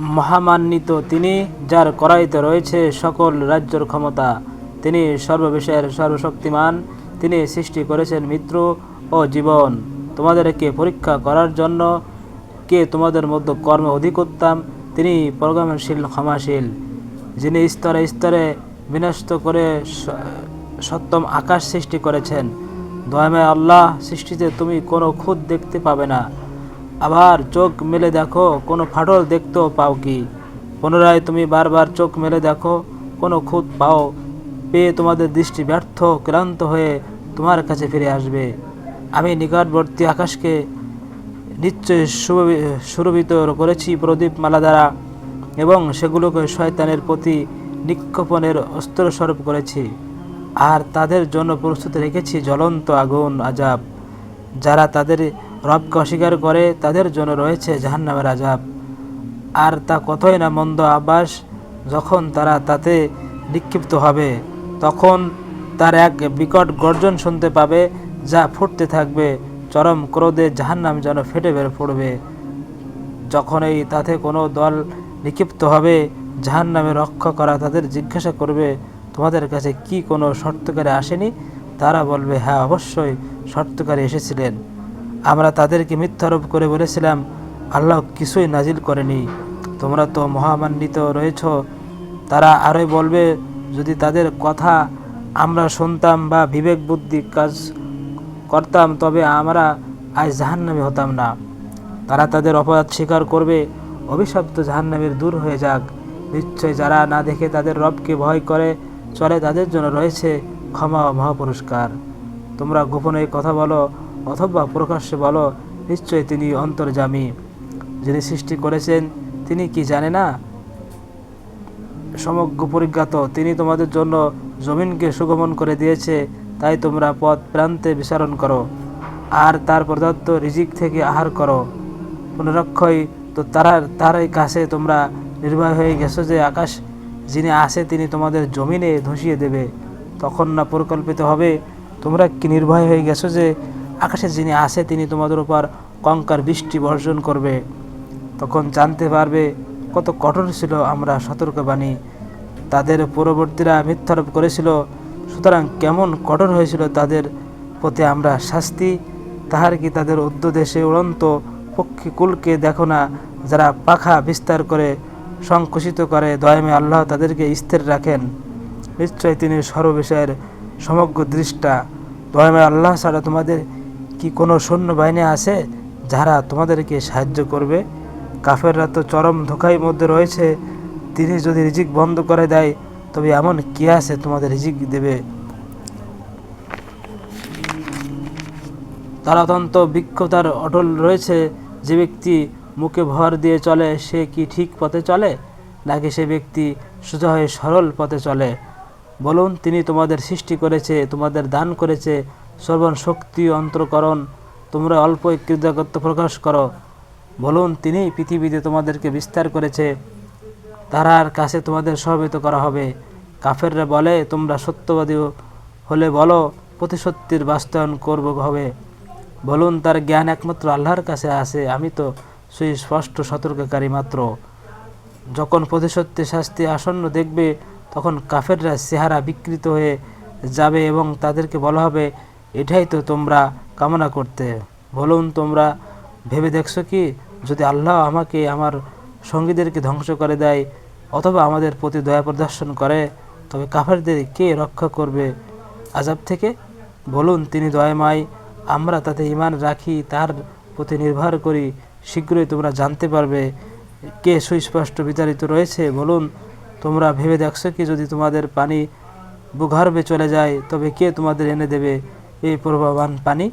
মহামান্বিত তিনি, যার করাইতে রয়েছে সকল রাজ্যর ক্ষমতা। তিনি সর্ববিষয়ের সর্বশক্তিমান। তিনি সৃষ্টি করেছেন মৃত্যু ও জীবন। তোমাদেরকে পরীক্ষা করার জন্য কে তোমাদের মধ্যে কর্মে অধিক তিনি প্রোগ্রামশীল ক্ষমাশীল। যিনি স্তরে স্তরে বিনষ্ট করে সপ্তম আকাশ সৃষ্টি করেছেন। দয়াময় আল্লাহ সৃষ্টিতে তুমি কোনো খুদ দেখতে পাবে না। আবার চোখ মেলে দেখো, কোনো ফাটল দেখতেও পাও কি? পুনরায় তুমি বারবার চোখ মেলে দেখো, কোনো খুদ পাও। পেয়ে তোমাদের দৃষ্টি ব্যর্থ, ক্লান্ত হয়ে তোমার কাছে ফিরে আসবে। আমি নিকটবর্তী আকাশকে নিশ্চয় সুরভিত করেছি প্রদীপ মালা দ্বারা, এবং সেগুলোকে শয়তানের প্রতি নিক্ষেপণের অস্ত্রস্বরূপ করেছি। আর তাদের জন্য প্রস্তুত রেখেছি জ্বলন্ত আগুন, আজাব। যারা তাদের রবকে অস্বীকার করে তাদের জন্য রয়েছে জাহান্নামের আজাব আর তা কতই না মন্দ আবাস যখন তারা তাতে নিক্ষিপ্ত হবে, তখন তার এক বিকট গর্জন শুনতে পাবে, যা ফুটতে থাকবে, চরম ক্রোধে জাহান্নাম যেন ফেটে বের পড়বে। যখন এই তাতে কোনো দল নিক্ষিপ্ত হবে জাহান নামে রক্ষা করা তাদের জিজ্ঞাসা করবে, তোমাদের কাছে কি কোনো শর্তকারী আসেনি? তারা বলবে হ্যাঁ অবশ্যই শর্তকারী এসেছিলেন। আমরা তাদেরকে মিথ্যারোপ করে বলেছিলাম, আল্লাহ কিছুই নাজিল করেনি। তোমরা তো মহামান্বিত রয়েছ। তারা আরোই বলবে, যদি তাদের কথা আমরা শুনতাম বা বিবেক বুদ্ধি কাজ করতাম, তবে আমরা আজ জাহান্নামী হতাম না। তারা তাদের অপরাধ স্বীকার করবে। অভিশপ্ত জাহান্নামের দূর হয়ে যাক। নিশ্চয় যারা না দেখে তাদের রবকে ভয় করে, চলে তাদের জন্য রয়েছে ক্ষমা মহাপুরস্কার। তোমরা গোপনে কথা বলো অথবা প্রকাশ্যে বলো নিশ্চয় তিনি অন্তর্জামী যিনি সৃষ্টি করেছেন, তিনি কি জানে না? সমগ্র পরিজ্ঞাত, তিনি তোমাদের জন্য জমিনকে সুগমন করে দিয়েছে, তাই তোমরা পথ প্রান্তে বিচরণ করো, আর তার প্রদত্ত রিজিক থেকে আহার করো। পুনরক্ষয়, তো তারা, তারই কাছে তোমরা নির্ভয় হয়ে গেছো যে আকাশ, যিনি আসে তিনি তোমাদের জমিনে ধসিয়ে দেবে। তখন না পরিকল্পিত হবে, তোমরা কি নির্ভয় হয়ে গেছো যে আকাশে যিনি আসে তিনি তোমাদের উপর কঙ্কার বৃষ্টি বর্ষণ করবে। তখন জানতে পারবে কত কঠোর ছিল আমরা সতর্কবাণী। তাদের পূর্ববর্তীরা মিথ্যারোপ করেছিল। সুতরাং কেমন কঠোর হয়েছিল তাদের প্রতি আমরা শাস্তি। তাহার কি তাদের উদ্যদেশে উড়ন্ত পক্ষীকুলকে দেখো না, যারা পাখা বিস্তার করে, সংকুচিত করে দয়ামে আল্লাহ তাদেরকে স্থির রাখেন? নিশ্চয় তিনি সর্ববিষয়ের সমগ্র দৃষ্টা। দয়ামে আল্লাহ ছাড়া তোমাদের কি কোনো সৈন্যবাহিনী আছে যারা তোমাদেরকে সাহায্য করবে? কাফেররা তো চরম ধোকার মধ্যে রয়েছে। তিনি যদি রিজিক বন্ধ করে দেয়, তবে এমন কি আছে তোমাদের রিজিক দেবে? তারা অত্যন্ত বিক্ষতার অটল রয়েছে। যে ব্যক্তি মুখে ভর দিয়ে চলে, সে কি ঠিক পথে চলে? নাকি সে ব্যক্তি সোজা হয়ে সরল পথে চলে? বলুন, তিনি তোমাদের সৃষ্টি করেছে, তোমাদের দান করেছে সর্বন শক্তি অন্তরকরণ, তোমরা অল্প কৃতজ্ঞতা প্রকাশ করো। বলুন তিনি পৃথিবীতে তোমাদেরকে বিস্তার করেছে। তারার কাছে তোমাদের সহবিত করা হবে। কাফেররা বলে, তোমরা সত্যবাদী হলে বলো প্রতিসত্যির বাস্তবায়ন করব হবে বলুন, তার জ্ঞান একমাত্র আল্লাহর কাছে আছে। আমি তো সুস্পষ্ট সতর্ককারী মাত্র। যখন প্রতিসত্যি শাস্তি আসন্ন দেখবে, তখন কাফেররা চেহারা বিকৃত হয়ে যাবে এবং তাদেরকে বলা হবে এটাই তো তোমরা কামনা করতে। বলুন, তোমরা ভেবে দেখছ কি? যদি আল্লাহ আমাকে আমার সঙ্গীদেরকে ধ্বংস করে দেয়, অথবা আমাদের প্রতি দয়া প্রদর্শন করে, তবে কাফেরদের কে রক্ষা করবে আজাব থেকে? বলুন, তিনি দয়াময়, আমরা তাতে ইমান রাখি, তার প্রতি নির্ভর করি, শীঘ্রই তোমরা জানতে পারবে কে সুস্পষ্ট বিতাড়িত রয়েছে। বলুন, তোমরা ভেবে দেখছ কি? যদি তোমাদের পানি ভূগর্ভে চলে যায়, তবে কে তোমাদের এনে দেবে? এই প্রবাহমান পানি